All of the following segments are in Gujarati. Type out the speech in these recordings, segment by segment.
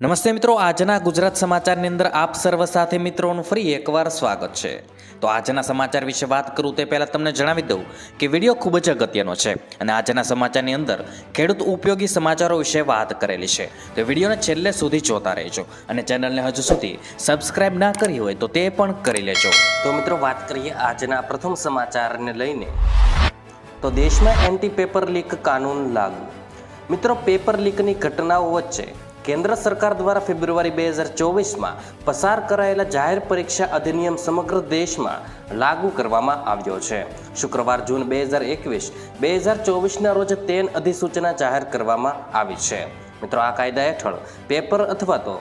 નમસ્તે મિત્રો, આજના ગુજરાત સમાચારની અંદર આપ સર્વ સાથે મિત્રોનું ફરી એકવાર સ્વાગત છે. તો આજના સમાચાર વિશે વાત કરું તે પહેલાં તમને જણાવી દઉં કે વીડિયો ખૂબ જ અગત્યનો છે અને આજના સમાચારની અંદર ખેડૂત ઉપયોગી સમાચારો વિશે વાત કરેલી છે. તો વિડીયોને છેલ્લે સુધી જોતા રહેજો અને ચેનલને હજુ સુધી સબસ્ક્રાઇબ ના કરી હોય તો તે પણ કરી લેજો. તો મિત્રો, વાત કરીએ આજના પ્રથમ સમાચારને લઈને. તો દેશમાં એન્ટી પેપર લીક કાનૂન લાગુ. મિત્રો પેપર લીકની ઘટનાઓ વચ્ચે કેન્દ્ર સરકાર દ્વારા ફેબ્રુઆરી બે હજાર ચોવીસમાં પસાર કરાયેલા જાહેર પરીક્ષા અધિનિયમ સમગ્ર દેશમાં લાગુ કરવામાં આવ્યો છે. શુક્રવાર જૂન બે હજાર એકવીસ, બે હજાર ચોવીસના રોજ તેન અધિસૂચના જાહેર કરવામાં આવી છે. મિત્રો, આ કાયદા હેઠળ પેપર અથવા તો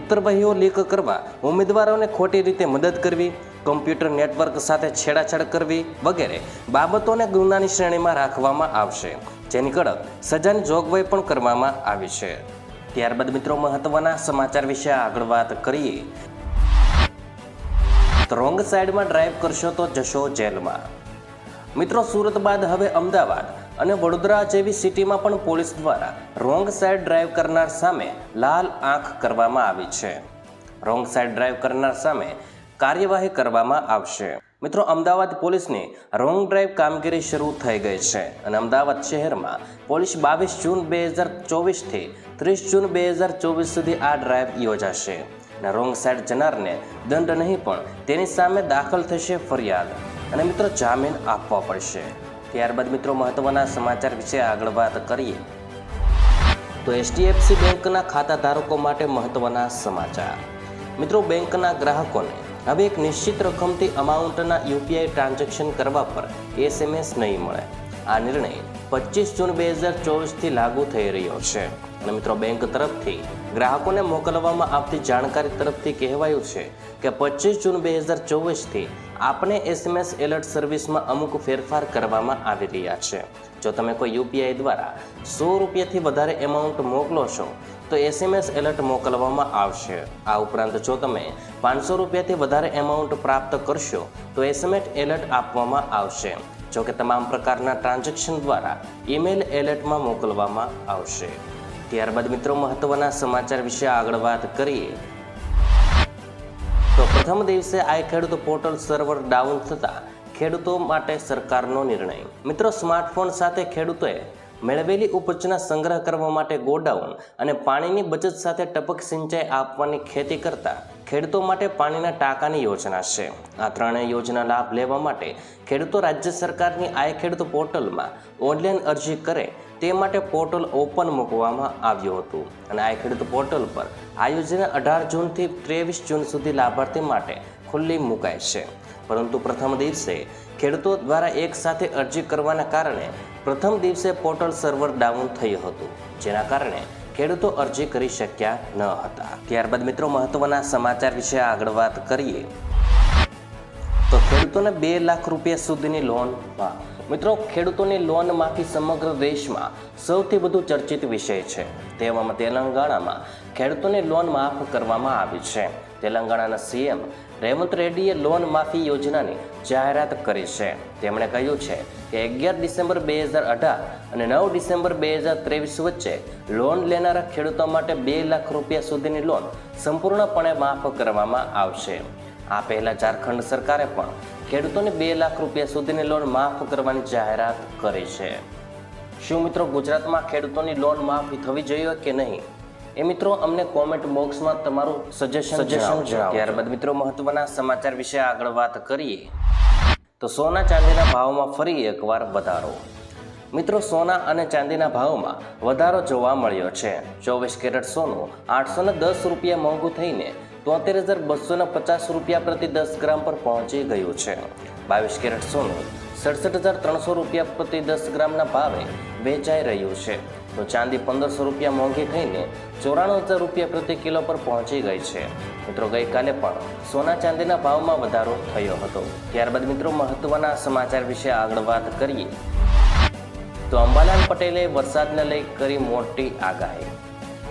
ઉત્તરવહીઓ લીક કરવા ઉમેદવારોને ખોટી રીતે મદદ કરવી, કમ્પ્યુટર નેટવર્ક સાથે છેડાછાડ કરવી વગેરે બાબતોને ગુનાની શ્રેણીમાં રાખવામાં આવશે. જેની કડક સજાની જોગવાઈ પણ કરવામાં આવી છે. ત્યારબાદ મિત્રો મહત્વના સમાચાર વિશે આગળ વાત કરીએ. રોંગ સાઈડમાં ડ્રાઈવ કરશો તો જશો જેલમાં. મિત્રો સુરત બાદ હવે અમદાવાદ અને વડોદરા જેવી સિટીમાં પણ પોલીસ દ્વારા રોંગ સાઈડ ડ્રાઈવ કરનાર સામે લાલ આંખ કરવામાં આવી છે. રોંગ સાઈડ ડ્રાઈવ કરનાર સામે કાર્યવાહી કરવામાં આવશે. મિત્રો અમદાવાદ પોલીસની રોંગ ડ્રાઈવ કામગીરી શરૂ થઈ ગઈ છે અને અમદાવાદ શહેરમાં પોલીસ બાવીસ જૂન બે હજાર ચોવીસથી ત્રીસ જૂન બે હજાર ચોવીસ સુધી આ ડ્રાઈવ યોજાશે. અને રોંગ સાઈડ જનારને દંડ નહીં પણ તેની સામે દાખલ થશે ફરિયાદ. અને મિત્રો, જામીન આપવા પડશે. ત્યારબાદ મિત્રો, મહત્વના સમાચાર વિશે આગળ વાત કરીએ. તો એચડીએફસી બેંકના ખાતા ધારકો માટે મહત્વના સમાચાર. મિત્રો, બેંકના ગ્રાહકોને હવે એક નિશ્ચિત રકમથી અમાઉન્ટના યુપીઆઈ ટ્રાન્ઝેક્શન કરવા પર એસએમએસ નહીં મળે. આ નિર્ણય પચીસ જૂન બે હજાર ચોવીસથી લાગુ થઈ રહ્યો છે. અને મિત્રો, બેંક તરફથી ગ્રાહકોને મોકલવામાં આવતી જાણકારી તરફથી કહેવાયું છે કે પચીસ જૂન બે હજાર ચોવીસથી આપણે એસએમએસ એલર્ટ સર્વિસમાં અમુક ફેરફાર કરવામાં આવી રહ્યા છે. જો તમે કોઈ યુપીઆઈ દ્વારા સો રૂપિયાથી વધારે એમાઉન્ટ મોકલો છો, તો એસએમએસ એલર્ટ મોકલવામાં આવશે. આ ઉપરાંત જો તમે પાંચસો રૂપિયાથી વધારે એમાઉન્ટ પ્રાપ્ત કરશો, તો એસએમએસ એલર્ટ આપવામાં આવશે. જો કે તમામ પ્રકારના ટ્રાન્ઝેક્શન દ્વારા ઈમેલ એલર્ટમાં મોકલવામાં આવશે. ત્યારબાદ મિત્રો મહત્વના સમાચાર વિશે આગળ વાત કરીએ. તો પ્રથમ દિવસે આ ખેડૂત પોર્ટલ સર્વર ડાઉન થતાં ખેડૂતો માટે સરકારનો નિર્ણય. મિત્રો સ્માર્ટફોન સાથે ખેડૂતોએ મેળવેલી ઉપજના સંગ્રહ કરવા માટે ગોડાઉન અને પાણીની બચત સાથે ટપક સિંચાઈ આપવાની ખેતી કરતા ખેડૂતો માટે પાણીના ટાંકાની યોજના છે. આ ત્રણેય યોજના લાભ લેવા માટે ખેડૂતો રાજ્ય સરકારની આય ખેડૂત પોર્ટલમાં ઓનલાઈન અરજી કરે તે માટે પોર્ટલ ઓપન મૂકવામાં આવ્યું હતું. અને આય ખેડૂત પોર્ટલ પર આ યોજના અઢાર જૂનથી ત્રેવીસ જૂન સુધી લાભાર્થી માટે ખુલ્લી મુકાય છે. પરંતુ પ્રથમ દિવસે ખેડૂતો દ્વારા એક સાથે અરજી કરવાના કારણે પ્રથમ દિવસે પોર્ટલ સર્વર ડાઉન થયું હતું. જેના કારણે ખેડૂતો અરજી કરી શક્યા ન હતા. ત્યારબાદ મિત્રો મહત્વના સમાચાર વિશે આગળ વાત કરીએ. તો ખેડૂતોને બે લાખ રૂપિયા સુધીની લોન મિત્રો, ખેડૂતોની લોન માફી સમગ્ર દેશમાં સૌથી વધુ ચર્ચિત વિષય છે. તેવામાં તેલંગાણામાં ખેડૂતોની લોન માફ કરવામાં આવી છે. તેલંગાણાના સીએમ રેવંત રેડ્ડીએ લોન માફી યોજનાની જાહેરાત કરી છે. તેમણે કહ્યું છે કે અગિયાર ડિસેમ્બર બે હજાર અઢાર અને નવ ડિસેમ્બર બે હજાર ત્રેવીસ વચ્ચે લોન લેનારા ખેડૂતો માટે બે લાખ રૂપિયા સુધીની લોન સંપૂર્ણપણે માફ કરવામાં આવશે. આ પહેલા ઝારખંડ સરકારે પણ ખેડૂતોને બે લાખ રૂપિયા સુધીની લોન માફ કરવાની જાહેરાત કરી છે. શું મિત્રો ગુજરાતમાં ખેડૂતોની લોન માફી થવી જોઈએ કે નહીં? એ મિત્રો અમને કોમેન્ટ બોક્સમાં તમારું સજેશન સજેશન ત્યારબાદ મિત્રો મહત્વના સમાચાર વિશે આગળ વાત કરીએ. તો સોના ચાંદીના ભાવમાં ફરી એકવાર વધારો. મિત્રો સોના અને ચાંદીના ભાવમાં વધારો જોવા મળ્યો છે. ચોવીસ કેરેટ સોનું આઠસો ને દસ રૂપિયા મોંઘું થઈને તોતેર હજાર બસો ને પચાસ રૂપિયા પ્રતિ દસ ગ્રામ પર પહોંચી ગયું છે. બાવીસ કેરેટ સોનું સડસઠ હજાર ત્રણસો રૂપિયા પ્રતિ દસ ગ્રામના ભાવે વેચાઈ રહ્યું છે. તો ચાંદી પંદરસો રૂપિયા મોંઘી થઈને ચોરાણું હજાર રૂપિયા પ્રતિ કિલો પર પહોંચી ગઈ છે. મિત્રો, ગઈકાલે પણ સોના ચાંદીના ભાવમાં વધારો થયો હતો. ત્યારબાદ મિત્રો, મહત્વના સમાચાર વિશે આગળ વાત કરીએ. તો અંબાલાલ પટેલે વરસાદને લઈ કરી મોટી આગાહી.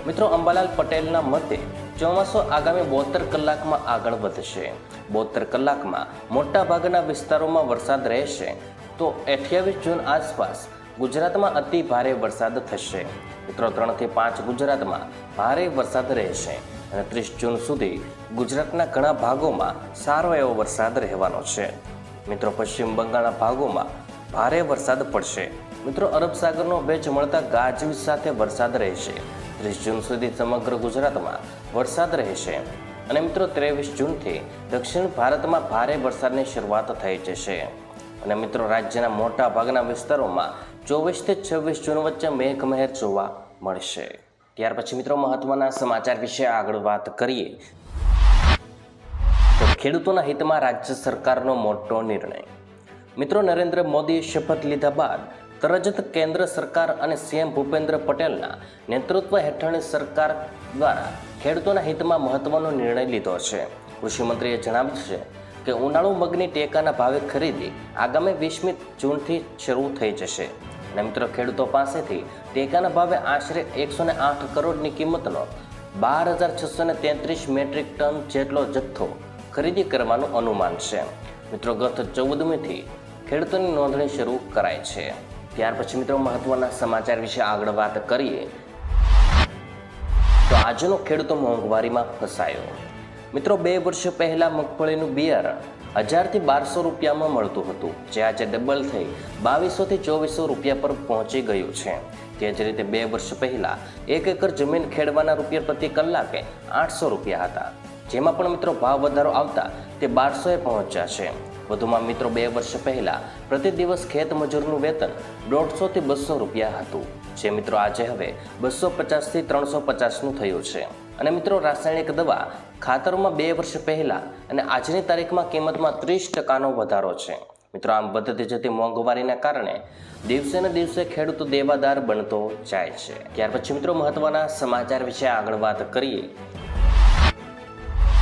મિત્રો, અંબાલાલ પટેલના મતે ચોમાસું આગામી બોતેર કલાકમાં આગળ વધશે. બોતેર કલાકમાં મોટા ભાગના વિસ્તારોમાં વરસાદ રહેશે. તો અઠ્યાવીસ જૂન આસપાસ ગુજરાતમાં અતિ ભારે વરસાદ થશે. મિત્રો ત્રણથી પાંચ ગુજરાતમાં ભારે વરસાદ રહેશે. અને ત્રીસ જૂન સુધી ગુજરાતના ઘણા ભાગોમાં સારો એવો વરસાદ રહેવાનો છે. મિત્રો, પશ્ચિમ બંગાળના ભાગોમાં ભારે વરસાદ પડશે. મિત્રો, અરબ સાગરનો ભેજ મળતા ગાજવીજ સાથે વરસાદ રહેશે. ત્રીસ જૂન સુધી સમગ્ર ગુજરાતમાં વરસાદ રહેશે. અને મિત્રો, ત્રેવીસ જૂનથી દક્ષિણ ભારતમાં ભારે વરસાદની શરૂઆત થઈ જશે. અને મિત્રો, રાજ્યના મોટા ભાગના વિસ્તારોમાં ચોવીસથી છવ્વીસ જૂન વચ્ચે મેઘમહેર જોવા મળશે. ત્યાર પછી મિત્રો મહત્વના સમાચાર વિશે આગળ વાત કરીએ. તો ખેડૂતોના હિતમાં રાજ્ય સરકારનો મોટો નિર્ણય. મિત્રો નરેન્દ્ર મોદીએ શપથ લીધા બાદ તરત જ કેન્દ્ર સરકાર અને સીએમ ભૂપેન્દ્ર પટેલના નેતૃત્વ હેઠળની સરકાર દ્વારા ખેડૂતોના હિતમાં મહત્વનો નિર્ણય લીધો છે. કૃષિમંત્રીએ જણાવ્યું છે કે ઉનાળુ મગની ટેકાના ભાવે ખરીદી આગામી વીસમી જૂનથી શરૂ થઈ જશે. અને મિત્રો ખેડૂતો પાસેથી ટેકાના ભાવે આશરે એકસો ને આઠ કરોડની કિંમતનો બાર હજાર છસો ને તેત્રીસ મેટ્રિક ટન જેટલો જથ્થો ખરીદી કરવાનું અનુમાન છે. મિત્રો, ગત ચૌદમીથી ખેડૂતોની નોંધણી શરૂ કરાઈ છે. ત્યાર પછી મિત્રો, મહત્વના સમાચાર વિશે આગળ વાત કરીએ. તો આજનો ખેડૂતો મોંઘવારીમાં ફસાયો. મિત્રો, બે વર્ષ પહેલા મગફળીનું બિયારણ હજારથી બારસો રૂપિયામાં મળતું હતું, જે આજે ડબલ થઈ બાવીસોથી ચોવીસો રૂપિયા પર પહોંચી ગયું છે. તે જ રીતે બે વર્ષ પહેલા એક એકર જમીન ખેડવાના રૂપિયા પ્રતિ કલાકે આઠસો રૂપિયા હતા. જેમાં પણ મિત્રો ભાવ વધારો આવતા તે બારસોએ પહોંચ્યા છે. વધુમાં મિત્રો, બે વર્ષ પહેલા પ્રતિ દિવસ ખેત મજૂરનું વેતન દોઢસોથી બસો રૂપિયા હતું. જે મિત્રો આજે હવે બસો પચાસથી ત્રણસો પચાસનું થયું છે. અને મિત્રો રાસાયણિક દવા ખાતરોમાં બે વર્ષ પહેલાં અને આજની તારીખમાં કિંમતમાં ત્રીસ ટકાનો વધારો છે. મિત્રો, આમ વધતી જતી મોંઘવારીના કારણે દિવસે ને દિવસે ખેડૂત દેવાદાર બનતો જાય છે. ત્યાર પછી મિત્રો મહત્વના સમાચાર વિશે આગળ વાત કરીએ.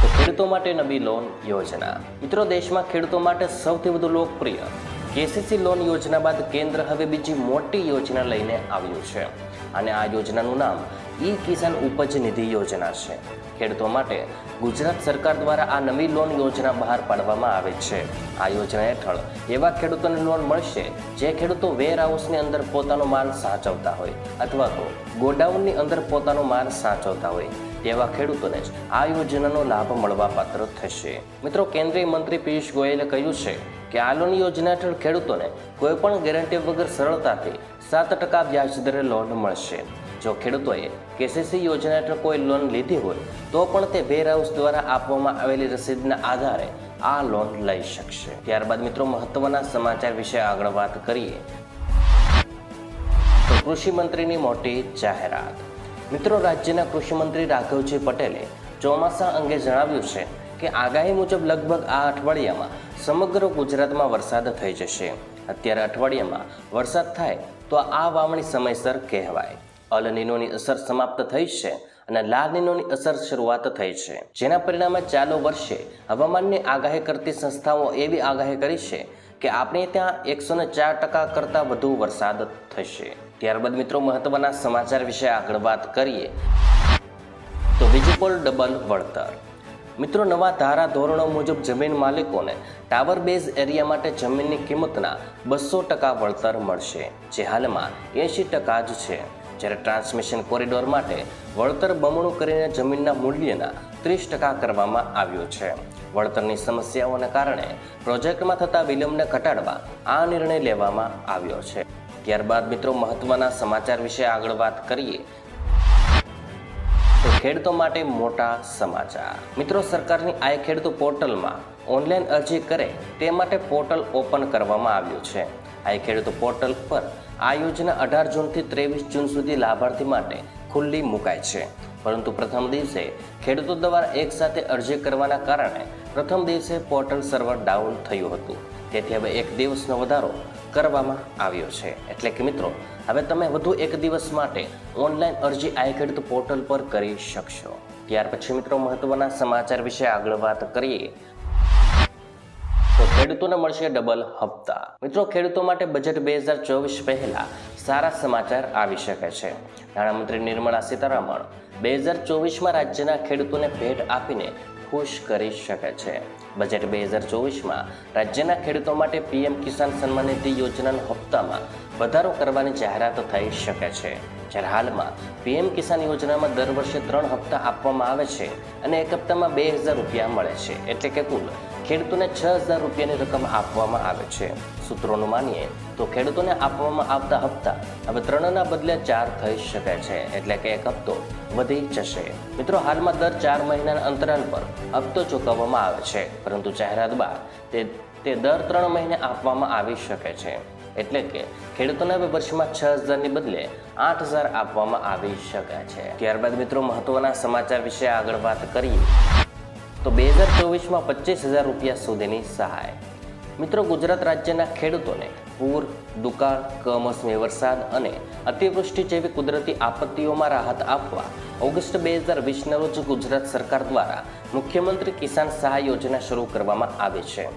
તો ખેડૂતો માટે નવી લોન યોજના. મિત્રો, દેશમાં ખેડૂતો માટે સૌથી વધુ લોકપ્રિય કેસીસી લોન યોજના બાદ કેન્દ્ર હવે બીજી મોટી યોજના લઈને આવ્યું છે. અને આ યોજનાનું નામ ઈ કિસાન ઉપજ નિધિ યોજના છે. ખેડૂતો માટે ગુજરાત સરકાર દ્વારા આ નવી લોન યોજના બહાર પાડવામાં આવે છે. આ યોજના હેઠળ એવા ખેડૂતોને લોન મળશે જે ખેડૂતો વેરહાઉસની અંદર પોતાનો માલ સાચવતા હોય અથવા તો ગોડાઉનની અંદર પોતાનો માલ સાચવતા હોય તેવા ખેડૂતોને જ આ યોજનાનો લાભ મળવા પાત્ર થશે. મિત્રો, કેન્દ્રીય મંત્રી પિયુષ ગોયલે કહ્યું છે કે આ લોન યોજના હેઠળ ખેડૂતોને કોઈપણ ગેરંટી વગર સરળતાથી સાત ટકા વ્યાજદરે લોન મળશે. જો ખેડૂતોએ કેસીસી યોજના હેઠળ કોઈ લોન લીધી હોય, તો પણ તે વેર હાઉસ દ્વારા આપવામાં આવેલી રસીદના આધારે આ લોન લઈ શકશે. ત્યારબાદ મિત્રો, મહત્વના સમાચાર વિશે આગળ વાત કરીએ. તો કૃષિ મંત્રીની મોટી જાહેરાત. મિત્રો, રાજ્યના કૃષિમંત્રી રાઘવજી પટેલે ચોમાસા અંગે જણાવ્યું છે કે આગાહી મુજબ લગભગ આ અઠવાડિયામાં સમગ્ર ગુજરાતમાં વરસાદ થઈ જશે. અત્યારે અઠવાડિયામાં વરસાદ થાય તો આ વાવણી સમયસર કહેવાય. અલ નીનોની અસર સમાપ્ત થઈ છે અને લાલ નીનોની અસર શરૂઆત થઈ છે. જેના પરિણામે ચાલુ વર્ષે હવામાનની આગાહી કરતી સંસ્થાઓ એવી આગાહી કરી છે કે આપણે ત્યાં એકસો ને ચાર ટકા કરતાં વધુ વરસાદ થશે. ત્યારબાદ મિત્રો મહત્વના સમાચાર વિશે આગળ વાત કરીએ. તો બીજું પોલ ડબલ વળતર. મિત્રો, નવા ધારા ધોરણો મુજબ જમીન માલિકોને ટાવર બેઝ એરિયા માટે જમીનની કિંમતના બસો ટકા વળતર મળશે, જે હાલમાં એંશી ટકા જ છે. જ્યારે ટ્રાન્સમિશન કોરિડોર માટે વળતર બમણું કરીને જમીનના મૂલ્યના ત્રીસ ટકા કરવામાં આવ્યું છે. વળતરની સમસ્યાઓને કારણે પ્રોજેક્ટમાં થતા વિલંબને ઘટાડવા આ નિર્ણય લેવામાં આવ્યો છે. ત્યારબાદ મિત્રો, મહત્વના સમાચાર વિશે આગળ વાત કરીએ. તો ખેડૂતો માટે મોટા સમાચાર. મિત્રો, સરકારની આ ખેડૂતો પોર્ટલમાં ઓનલાઈન અરજી કરે તે માટે પોર્ટલ ઓપન કરવામાં આવ્યું છે. આ ખેડૂતો પોર્ટલ પર આ યોજના અઢાર જૂનથી ત્રેવીસ જૂન સુધી લાભાર્થી માટે ખુલ્લી મુકાય છે. પરંતુ પ્રથમ દિવસે ખેડૂતો દ્વારા એકસાથે અરજી કરવાના કારણે પ્રથમ દિવસે પોર્ટલ સર્વર ડાઉન થયું હતું. તેથી હવે એક દિવસનો વધારો કરવામાં આવ્યો છે. એટલે કે મિત્રો, હવે તમે વધુ એક દિવસ માટે ઓનલાઈન અરજી આઈ ખેડૂત પોર્ટલ પર કરી શકશો. ત્યાર પછી મિત્રો, મહત્વના સમાચાર વિશે આગળ વાત કરીએ. તો ખેડૂતોને મળશે ડબલ હપ્તા. મિત્રો, ખેડૂતો માટે બજેટ બે હજાર ચોવીસ પહેલા સારા સમાચાર આવી શકે છે. નાણામંત્રી નિર્મલા સીતારામન બે હજાર ચોવીસમાં રાજ્યના ખેડૂતોને ભેટ આપીને ખુશ કરી શકે છે. બજેટ બે હજાર ચોવીસમાં રાજ્યના ખેડૂતો માટે પીએમ કિસાન સન્માન નિધિ યોજનાના હપ્તામાં વધારો કરવાની જાહેરાત થઈ શકે છે. જ્યારે હાલમાં પીએમ કિસાન યોજનામાં દર વર્ષે ત્રણ હપ્તા આપવામાં આવે છે અને એક હપ્તામાં બે હજાર રૂપિયા મળે છે. એટલે કે કુલ ખેડૂતોને છ હજાર રૂપિયાની રકમ આપવામાં આવે છે. સૂત્રોનું માનીએ તો ખેડૂતોને આપવામાં આવતા હપ્તા હવે ત્રણના બદલે ચાર થઈ શકે છે. એટલે કે એક હપ્તો વધી જશે. મિત્રો, હાલમાં દર ચાર મહિનાના અંતરાલ પર હપ્તો ચૂકવવામાં આવે છે. પરંતુ જાહેરાત બાદ તે તે દર ત્રણ મહિને આપવામાં આવી શકે છે. એટલે કે ખેડૂતોને હવે વર્ષમાં છ હજારની બદલે આઠ હજાર આપવામાં આવી શકે છે. ત્યારબાદ મિત્રો, મહત્વના સમાચાર વિશે આગળ વાત કરીએ. ચોવીસમાં પચીસ હજાર રૂપિયા સુધીની સહાય. મિત્રો, ગુજરાત રાજ્યના ખેડૂતોને પૂર, દુકાળ, કમોસમી વરસાદ અને અતિવૃષ્ટિ જેવી કુદરતી આપત્તિઓમાં રાહત આપવા ઓગસ્ટ બે હજાર વીસના રોજ ગુજરાત સરકાર દ્વારા મુખ્યમંત્રી કિસાન સહાય યોજના શરૂ કરવામાં આવી છે.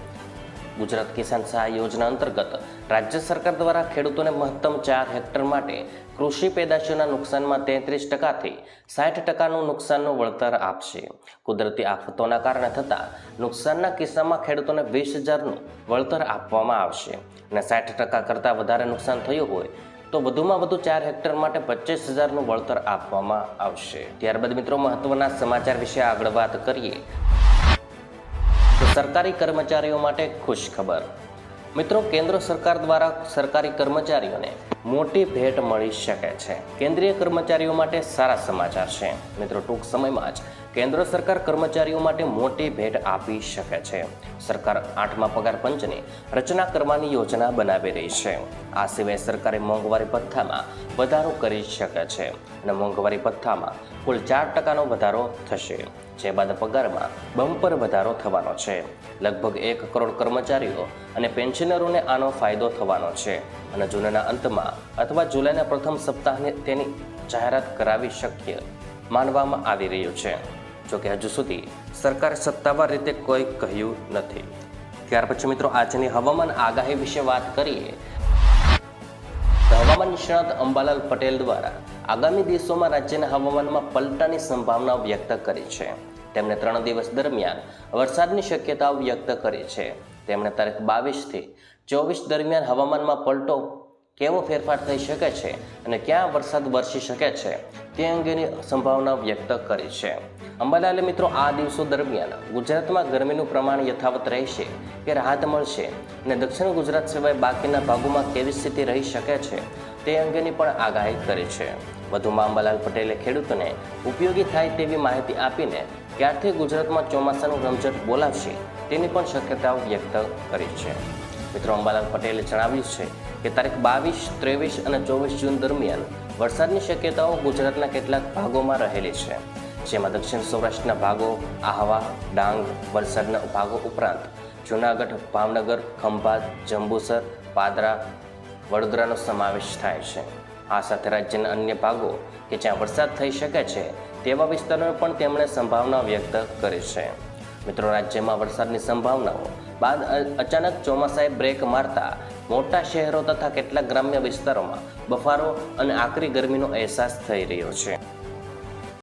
ગુજરાત કિસાન સહાય યોજના અંતર્ગત રાજ્ય સરકાર દ્વારા ખેડૂતોને મહત્તમ ચાર હેક્ટર માટે કૃષિ પેદાશોના નુકસાનમાં તેત્રીસ ટકાથી સાઠ ટકાનું નુકસાનનું વળતર આપશે. કુદરતી આફતોના કારણે થતા નુકસાનના કિસ્સામાં ખેડૂતોને વીસ હજારનું વળતર આપવામાં આવશે અને સાઠ ટકા કરતાં વધારે નુકસાન થયું હોય તો વધુમાં વધુ ચાર હેક્ટર માટે પચીસ હજારનું વળતર આપવામાં આવશે. ત્યારબાદ મિત્રો મહત્વના સમાચાર વિશે આગળ વાત કરીએ. તો સરકારી કર્મચારીઓ માટે ખુશ ખબર મિત્રો, કેન્દ્ર સરકાર દ્વારા સરકારી કર્મચારીઓને મોટી ભેટ મળી શકે છે. કેન્દ્રીય કર્મચારીઓ માટે સારા સમાચાર છે. મિત્રો, ટૂંક સમયમાં જ કેન્દ્ર સરકાર કર્મચારીઓ માટે મોટી ભેટ આપી શકે છે. સરકાર આઠમા પગાર પંચની રચના કરવાની યોજના બનાવી રહી છે. આ સિવાય સરકારે મોંઘવારી ભથ્થામાં વધારો કરી શકે છે. અને મોંઘવારી ભથ્થામાં કુલ ચાર ટકાનો વધારો થશે. જે બાદ પગારમાં બમ્પર વધારો થવાનો છે. લગભગ એક કરોડ કર્મચારીઓ અને પેન્શનરોને આનો ફાયદો થવાનો છે અને જૂનના અંતમાં અથવા જુલાઈના પ્રથમ સપ્તાહને તેની જાહેરાત કરાવી શક્ય માનવામાં આવી રહ્યું છે. જોકે હજુ સુધી સરકારે સત્તાવાર રીતે કોઈ કહ્યું નથી. ત્યાર પછી મિત્રો આજની હવામાન આગાહી વિશે વાત કરીએ હવામાન નિષ્ણાત અંબાલાલ પટેલ દ્વારા આગામી દિવસોમાં રાજ્યના હવામાનમાં પલટાની સંભાવના વ્યક્ત કરી છે. તેમણે ત્રણ દિવસ દરમિયાન વરસાદની શક્યતાઓ વ્યક્ત કરી છે. તેમણે તારીખ બાવીસથી ચોવીસ દરમિયાન હવામાનમાં પલટો કેવો ફેરફાર થઈ શકે છે અને ક્યાં વરસાદ વરસી શકે છે તે અંગેની સંભાવના વ્યક્ત કરી છે. અંબાલાલે મિત્રો, આ દિવસો દરમિયાન ગુજરાતમાં ગરમીનું પ્રમાણ યથાવત રહેશે કે રાહત મળશે અને દક્ષિણ ગુજરાત સિવાય બાકીના ભાગોમાં કેવી સ્થિતિ રહી શકે છે તે અંગેની પણ આગાહી કરી છે. વધુમાં અંબાલાલ પટેલે ખેડૂતોને ઉપયોગી થાય તેવી માહિતી આપીને ક્યારથી ગુજરાતમાં ચોમાસાનું રમઝટ બોલાવશે તેની પણ શક્યતાઓ વ્યક્ત કરી છે. મિત્રો, અંબાલાલ પટેલે જણાવ્યું છે કે તારીખ બાવીસ, ત્રેવીસ અને ચોવીસ જૂન દરમિયાન વરસાદની શક્યતાઓ ગુજરાતના કેટલાક ભાગોમાં રહેલી છે. જેમાં દક્ષિણ સૌરાષ્ટ્રના ભાગો, આહવા, ડાંગ, વલસાડના ભાગો ઉપરાંત જૂનાગઢ, ભાવનગર, ખંભાત, જંબુસર, પાદરા, વડોદરાનો સમાવેશ થાય છે. આ સાથે રાજ્યના અન્ય ભાગો કે જ્યાં વરસાદ થઈ શકે છે, તેવા વિસ્તારોને પણ તેમણે સંભાવના વ્યક્ત કરી છે. મિત્રો, રાજ્યમાં વરસાદની સંભાવનાઓ બાદ અચાનક ચોમાસાએ બ્રેક મારતા મોટા શહેરો તથા કેટલાક ગ્રામ્ય વિસ્તારોમાં બફારો અને આકરી ગરમીનો અહેસાસ થઈ રહ્યો છે.